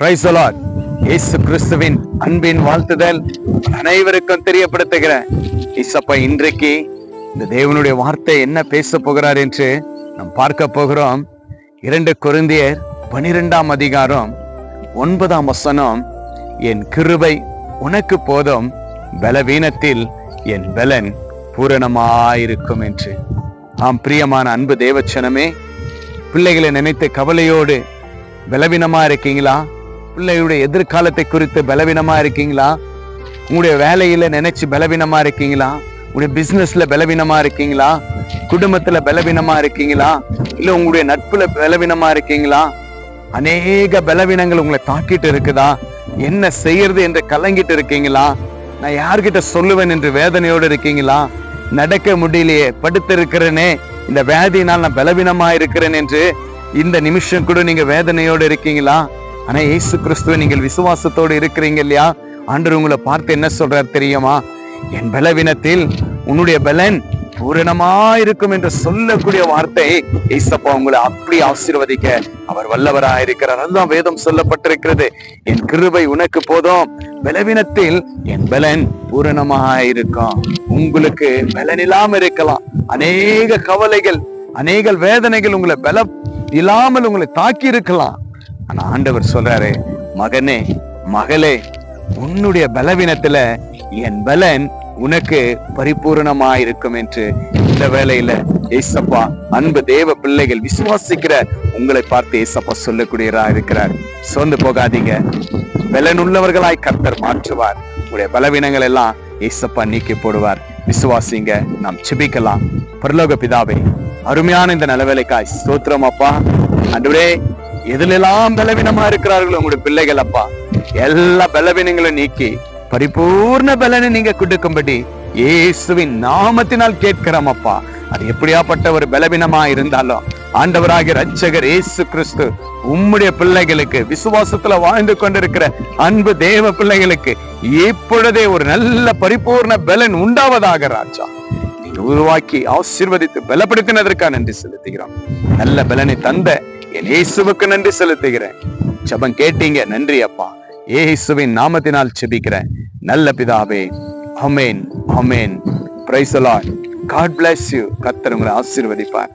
இயேசு கிறிஸ்துவின் அன்பின் வாழ்த்துதல் அனைவருக்கும் தெரியப்படுத்துகிறேன். இசப்பா இன்றைக்கு இந்த தேவனுடைய வார்த்தை என்ன பேச போகிறார் என்று நாம் பார்க்க போகிறோம். இரண்டு குருந்தியர் பனிரெண்டாம் அதிகாரம் ஒன்பதாம் வசனம் என் கிருபை உனக்கு போதும் பலவீனத்தில் என் பலன் பூரணமாயிருக்கும் என்று. ஆம் பிரியமான அன்பு தேவச்சனமே பிள்ளைகளை நினைத்து கவலையோடு பலவீனமா இருக்கீங்களா? பிள்ளையுடைய எதிர்காலத்தை குறித்து பலவீனமா இருக்கீங்களா? உங்களுடைய வேலையில நினைச்சு பலவீனமா இருக்கீங்களா? உங்களுடைய பிசினஸ்ல பலவீனமா இருக்கீங்களா? குடும்பத்துல பலவீனமா இருக்கீங்களா? இல்ல உங்களுடைய நட்புல பலவீனமா இருக்கீங்களா? அநேக பலவீனங்கள் உங்களை தாக்கிட்டு இருக்குதா? என்ன செய்யறது என்று கலங்கிட்டு இருக்கீங்களா? நான் யார்கிட்ட சொல்லுவேன் என்று வேதனையோடு இருக்கீங்களா? நடக்க முடியலையே படுத்து இருக்கிறேனே இந்த வேதியினால் நான் பலவீனமா இருக்கிறேன் என்று இந்த நிமிஷம் கூட நீங்க வேதனையோடு இருக்கீங்களா? ஆனா இயேசு கிறிஸ்துவ நீங்கள் விசுவாசத்தோடு இருக்கிறீங்க இல்லையா? ஆண்டவர் உங்களை பார்த்து என்ன சொல்றார் தெரியுமா? என் பலவீனத்தில் உன்னுடைய பலன் பூரணமா இருக்கும் என்று சொல்லக்கூடிய வார்த்தை ஏசப்பா உங்களை அப்படி ஆசீர்வதிக்க அவர் வல்லவரா இருக்கிறார். அதுதான் வேதம் சொல்லப்பட்டிருக்கிறது. என் கிருபை உனக்கு போதும். பலவீனத்தில் என் பலன் பூரணமா இருக்கும் உங்களுக்கு பலன் இல்லாம இருக்கலாம். அநேக கவலைகள் அநேக வேதனைகள் உங்களை பல இல்லாமல் உங்களை தாக்கி இருக்கலாம். ஆனா ஆண்டவர் சொல்றாரு மகனே மகளே உன்னுடைய பலவீனத்துல என் பலன் உனக்கு பரிபூரணமா இருக்கும் என்று இந்த வேலையில ஏசப்பா அன்பு தேவ பிள்ளைகள் விசுவாசிக்கிற உங்களை பார்த்து ஏசப்பா சொல்லக்கூடியரா இருக்கிறார். சோர்ந்து போகாதீங்க. பலன் உள்ளவர்களாய் கர்த்தர் மாற்றுவார். உங்களுடைய பலவீனங்கள் எல்லாம் ஏசப்பா நீக்கி போடுவார். விசுவாசிங்க நாம் சிபிக்கலாம் பரலோக பிதாவை அருமையான இந்த நலவேலைக்காய் ஸ்தோத்திரம் அப்பா. எதுல எதிலெல்லாம் பலவீனமா இருக்கிறார்களோ உங்களுடைய பிள்ளைகள் அப்பா எல்லா பலவீனங்களும் நீக்கி பரிபூர்ண பலனை நீங்க கொடுக்கும்படி இயேசுவின் நாமத்தினால் கேட்கிறோம் அப்பா அது எப்படியாப்பட்ட ஒரு பலவீனமா இருந்தாலும் ஆண்டவராகிய ரட்சகர் இயேசு கிறிஸ்து உம்முடைய பிள்ளைகளுக்கு விசுவாசத்துல வாழ்ந்து கொண்டிருக்கிற அன்பு தேவ பிள்ளைகளுக்கு இப்பொழுதே ஒரு நல்ல பரிபூர்ண பலன் உண்டாவதாக ராஜா. உருவாக்கி ஆசீர்வதித்து பலப்படுத்தினதற்காக நன்றி செலுத்துகிறோம். நல்ல பலனை தந்த என் இயேசுவுக்கு நன்றி செலுத்துகிறேன். ஜபம் கேட்டீங்க நன்றி அப்பா. இயேசுவின் நாமத்தினால் செபிக்கிறேன் நல்ல பிதாவே amen amen praise God bless you கத்தர் உங்களை ஆசீர்வதிப்பார்.